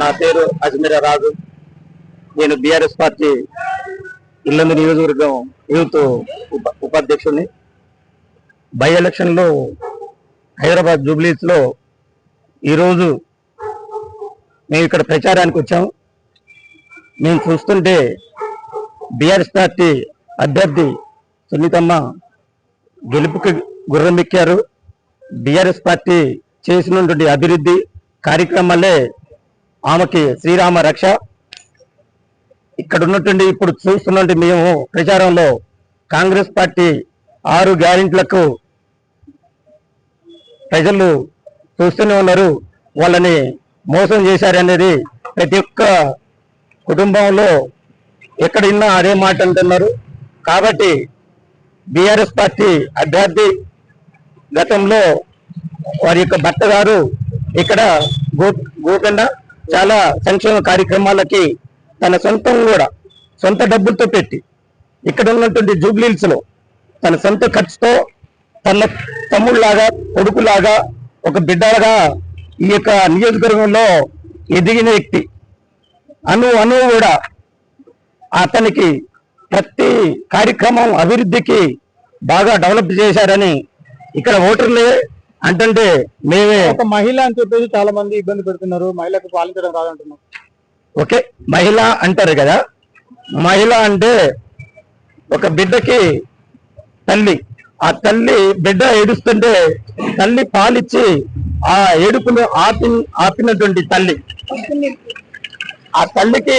నా పేరు అజ్మీర రాజు. నేను బీఆర్ఎస్ పార్టీ ఇల్లందు నియోజకవర్గం యూత్ ఉపాధ్యక్షుడిని. బై ఎలక్షన్లో హైదరాబాద్ జూబ్లీస్లో ఈరోజు మేము ఇక్కడ ప్రచారానికి వచ్చాము మేము చూస్తుంటే బీఆర్ఎస్ పార్టీ అభ్యర్థి సునీతమ్మ గెలుపుకి గుర్రమెక్కారు బీఆర్ఎస్ పార్టీ చేసినటువంటి అభివృద్ధి కార్యక్రమాలే ఆమెకి శ్రీరామ రక్ష. ఇక్కడ ఉన్నటువంటి ఇప్పుడు చూస్తున్నటువంటి మేము ప్రచారంలో కాంగ్రెస్ పార్టీ ఆరు గ్యారెంట్లకు ప్రజలు చూస్తూనే ఉన్నారు. వాళ్ళని మోసం చేశారనేది ప్రతి ఒక్క కుటుంబంలో ఎక్కడ విన్నా అదే మాట అంటున్నారు. కాబట్టి బీఆర్ఎస్ పార్టీ అభ్యర్థి గతంలో వారి యొక్క భర్త గారు ఇక్కడ గో గోకుండా చాలా సంక్షేమ కార్యక్రమాలకి తన సొంతం కూడా సొంత డబ్బులతో పెట్టి ఇక్కడ ఉన్నటువంటి జూబ్లీల్స్లో తన సొంత ఖర్చుతో తన తమ్ముళ్ళాగా కొడుకులాగా ఒక బిడ్డగా ఈ యొక్క నియోజకవర్గంలో ఎదిగిన వ్యక్తి. అను అను కూడా అతనికి ప్రతి కార్యక్రమం అభివృద్ధికి బాగా డెవలప్ చేశారని ఇక్కడ ఓటర్లే అంటే మేమే ఒక మహిళ అని చెప్పేసి చాలా మంది ఇబ్బంది పెడుతున్నారు. మహిళకు పాలించడం రాదంటున్నారు. ఓకే మహిళ అంటారు కదా. మహిళ అంటే ఒక బిడ్డకి తల్లి. ఆ తల్లి బిడ్డ ఏడుస్తుంటే తల్లి పాలిచ్చి ఆ ఏడుపును ఆపి ఆపినటువంటి తల్లి. ఆ తల్లికి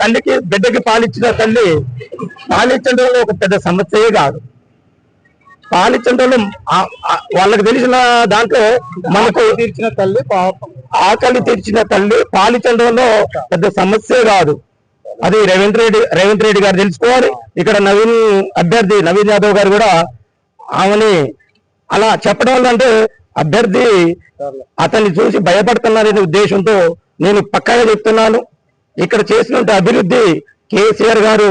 తల్లికి బిడ్డకి పాలిచ్చిన తల్లి పాలించడంలో ఒక పెద్ద సమస్యయే కాదు. పాలించడంలో వాళ్ళకి తెలిసిన దాంట్లో మనకు తీర్చిన తల్లి ఆకలి తెరిచిన తల్లి పాలించడంలో పెద్ద సమస్య కాదు. అది రేవంత్ రెడ్డి రేవంత్ రెడ్డి గారు తెలుసుకోవాలి. ఇక్కడ నవీన్ అభ్యర్థి నవీన్ యాదవ్ గారు కూడా ఆమెని అలా చెప్పడం వల్ల అంటే అభ్యర్థి అతన్ని చూసి భయపడుతున్నారనే ఉద్దేశంతో నేను పక్కాగా చెప్తున్నాను. ఇక్కడ చేసినట్టు అభివృద్ధి కేసీఆర్ గారు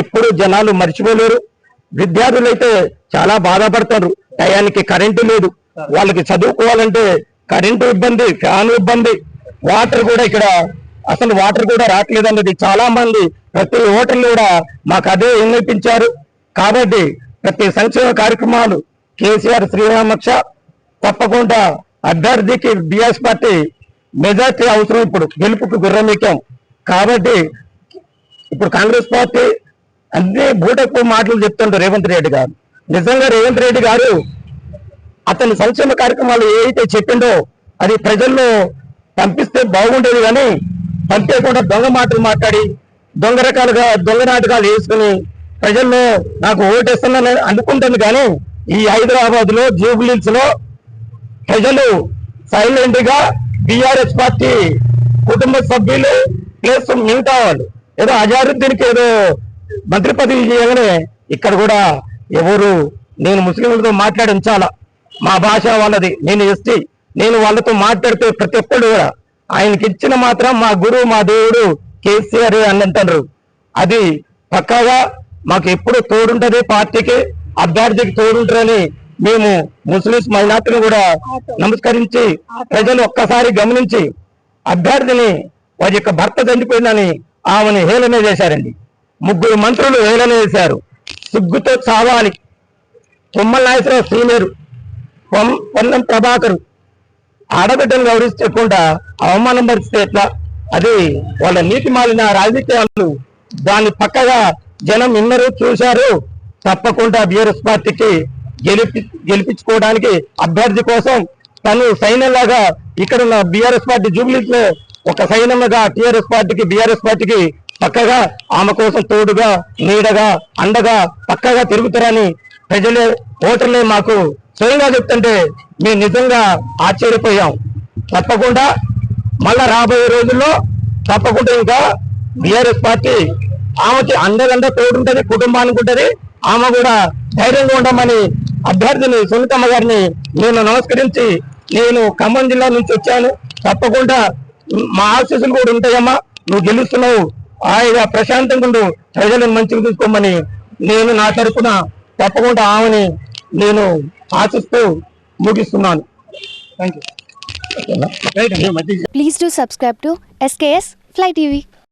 ఎప్పుడు జనాలు మర్చిపోలేరు. విద్యార్థులైతే చాలా బాధపడతారు. టయానికి కరెంటు లేదు. వాళ్ళకి చదువుకోవాలంటే కరెంటు ఇబ్బంది ఫ్యాన్ ఇబ్బంది. వాటర్ కూడా ఇక్కడ అసలు వాటర్ కూడా రావట్లేదు అన్నది చాలా మంది ప్రతి ఓటర్లు కూడా మాకు అదే వినిపించారు కాబట్టి ప్రతి సంక్షేమ కార్యక్రమాలు కేసీఆర్ శ్రీరామక్ష తప్పకుండా అభ్యర్థికి బిఎస్ పార్టీ మెజార్టీ అవసరం ఇప్పుడు గెలుపుకు గుర్రమిక్కాం కాబట్టి ఇప్పుడు కాంగ్రెస్ పార్టీ అన్ని బూటకు మాటలు చెప్తుంటారు రేవంత్ రెడ్డి గారు. నిజంగా రేవంత్ రెడ్డి గారు అతని సంక్షేమ కార్యక్రమాలు ఏదైతే చెప్పిండో అది ప్రజల్లో పంపిస్తే బాగుండేది కానీ పంపేయకుండా దొంగ మాటలు మాట్లాడి దొంగ రకాలుగా దొంగ నాటకాలు వేసుకుని ప్రజల్లో నాకు ఓటేస్తున్నాను అనుకుంటుంది కానీ ఈ హైదరాబాద్లో జూబ్లీస్లో ప్రజలు సైలెంట్గా బిఆర్ఎస్ పార్టీ కుటుంబ సభ్యులు ప్లస్ మిగతా వాళ్ళు. ఏదో అజారుద్దీన్కి ఏదో మంత్రి పదవి చేయగానే ఇక్కడ కూడా ఎవరు నేను ముస్లింలతో మాట్లాడి చాలా. మా భాష వాళ్ళది. నేను ఎస్టీ. నేను వాళ్ళతో మాట్లాడితే ప్రతి ఒక్కడు కూడా ఆయనకి ఇచ్చిన మాత్రం మా గురువు మా దేవుడు కేసీఆర్ అని అంటారు. అది పక్కాగా మాకు ఎప్పుడు తోడుంటది పార్టీకి అభ్యర్థికి తోడుంటారని మేము ముస్లిమ్స్ మైనార్టీని కూడా నమస్కరించి ప్రజలు ఒక్కసారి గమనించి అభ్యర్థిని వారి యొక్క భర్త చనిపోయిందని ఆమెను హేళన చేశారండి. ముగ్గురు మంత్రులు వేలనేశారు సిగ్గుతో చావాలి. తుమ్మల నాగేశ్వరరావు సీనియర్ పొన్నం ప్రభాకరు. ఆడబిడ్డను గౌరవించకుండా అవమానం పరిస్తే ఎట్లా? అది వాళ్ళ నీతి మాలిన రాజకీయాలు. దాన్ని పక్కగా జనం విన్నరు చూశారు. తప్పకుండా బీఆర్ఎస్ పార్టీకి గెలిపి గెలిపించుకోవడానికి అభ్యర్థి కోసం తను సైన్యంలాగా ఇక్కడ ఉన్న బీఆర్ఎస్ పార్టీ జూబ్లీస్లో ఒక సైన్యంగా టీఆర్ఎస్ పార్టీకి బీఆర్ఎస్ పార్టీకి పక్కగా ఆమె కోసం తోడుగా నీడగా అండగా పక్కగా తిరుగుతారని ప్రజలే ఓటర్లే మాకు స్వయంగా చెప్తుంటే మేము నిజంగా ఆశ్చర్యపోయాం. తప్పకుండా మళ్ళా రాబోయే రోజుల్లో తప్పకుండా ఇంకా బీఆర్ఎస్ పార్టీ ఆమెకి అందరంతా తోడుంటది కుటుంబానికి ఉంటది ఆమె కూడా ధైర్యంగా ఉండమని అభ్యర్థిని సునీతమ్మ గారిని నేను నమస్కరించి నేను ఖమ్మం జిల్లా నుంచి వచ్చాను. తప్పకుండా మా ఆశీస్సులు కూడా ఉంటాయమ్మా. నువ్వు గెలుస్తున్నావు. ఆయన ప్రశాంతంగా ఉండు ప్రజలను మంచిగా చూసుకోమని నేను నా తరపున తప్పకుండా ఆమెని నేను ఆశిస్తూ ముగిస్తున్నాను థ్యాంక్ యూ ఓకేనా? Please do subscribe to SKS Fly TV.